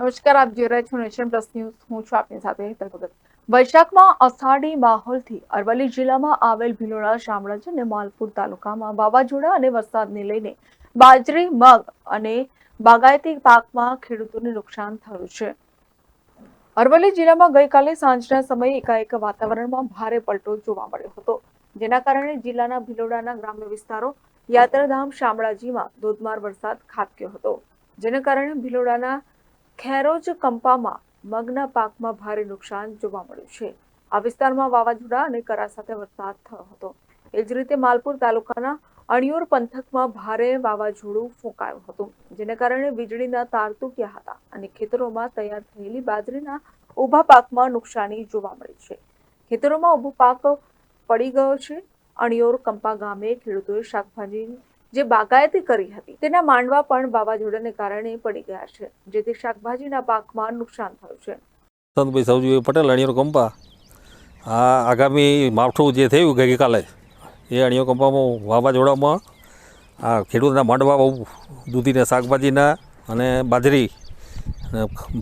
નમસ્કાર, આપ જોઈ રહ્યા છો નેશન પ્લસ ન્યૂઝ. હું છું આપની સાથે હેતલ વૈશાખમાં અષાઢી માહોલથી અરવલ્લી જિલ્લામાં આવેલ ભીલોડા શામળાજ અને માલપુર તાલુકામાં વાવાઝોડા અને વરસાદને લઈને બાજરી, મગ અને બાગાયતી પાકમાં ખેડૂતોને નુકસાન થયું છે. અરવલ્લી જિલ્લામાં ગઈકાલે સાંજના સમયે એકાએક વાતાવરણમાં ભારે પલટો જોવા મળ્યો હતો. જેના કારણે જિલ્લાના ભીલોડાના ગ્રામ્ય વિસ્તારો યાત્રાધામ, શામળાજીમાં ધોધમાર વરસાદ ખાબક્યો હતો. જેના કારણે ભિલોડાના ખેરોજ કંપામાં મગના પાકમાં ભારે નુકસાન જોવા મળ્યું છે. આ વિસ્તારમાં વાવાઝોડા અને કરા સાથે વરસાદ થયો હતો. એ જ રીતે માલપુર તાલુકાના અણિયોર પંથકમાં ભારે વાવાઝોડું ફૂંકાયું હતું, જેને કારણે વીજળીના તાર તૂટ્યા હતા અને ખેતરોમાં તૈયાર થયેલી બાજરીના ઊભા પાકમાં નુકસાની જોવા મળી છે. ખેતરોમાં ઊભો પાક પડી ગયો છે. અણિયોર કંપા ગામે ખેડૂતોએ શાકભાજી જે બાગાયતી કરી હતી, તેના માંડવા પણ વાવાઝોડાને કારણે પડી ગયા છે, જેથી શાકભાજીના પાકમાં નુકસાન થયું છે. સંતભાઈ સૌજી પટેલ, અણિયો કંપા. આ આગામી માવઠું જે થયું ગઈકાલે, એ અણિયો કંપામાં વાવાઝોડામાં આ ખેડૂતના માંડવા બહુ દૂધીના શાકભાજીના અને બાજરી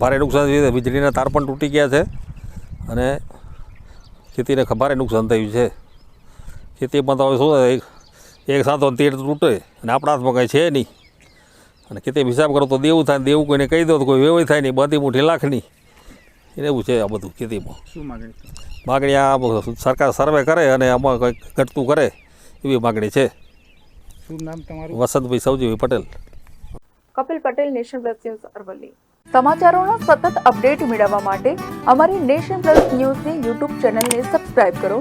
ભારે નુકસાન થયું છે. વીજળીના તાર પણ તૂટી ગયા છે અને ખેતીને ભારે નુકસાન થયું છે. ખેતીમાં તો હવે શું એક સાધો સાતો તેર તૂટે અને આપણા હાથમાં કંઈ છે નહીં. અને ખેતી હિસાબ કરો તો દેવું થાય દેવું કોઈને કહી દો તો કોઈ વ્યવહાર થાય નહીં બધી મૂઠી લાખની. એને એવું છે આ બધું ખેતીમાં શું માગણી માગણી આ સરકાર સર્વે કરે અને આમાં કંઈક ઘટતું કરે એવી માગણી છે. શું નામ તમારું? Vasantbhai Saujibhai Patel. Kapil Patel nation plus news Aravalli. સમાચારોના સતત અપડેટ મેળવવા માટે અમારી નેશન પ્લસ ન્યૂઝની યુટ્યુબ ચેનલને સબસ્ક્રાઇબ કરો.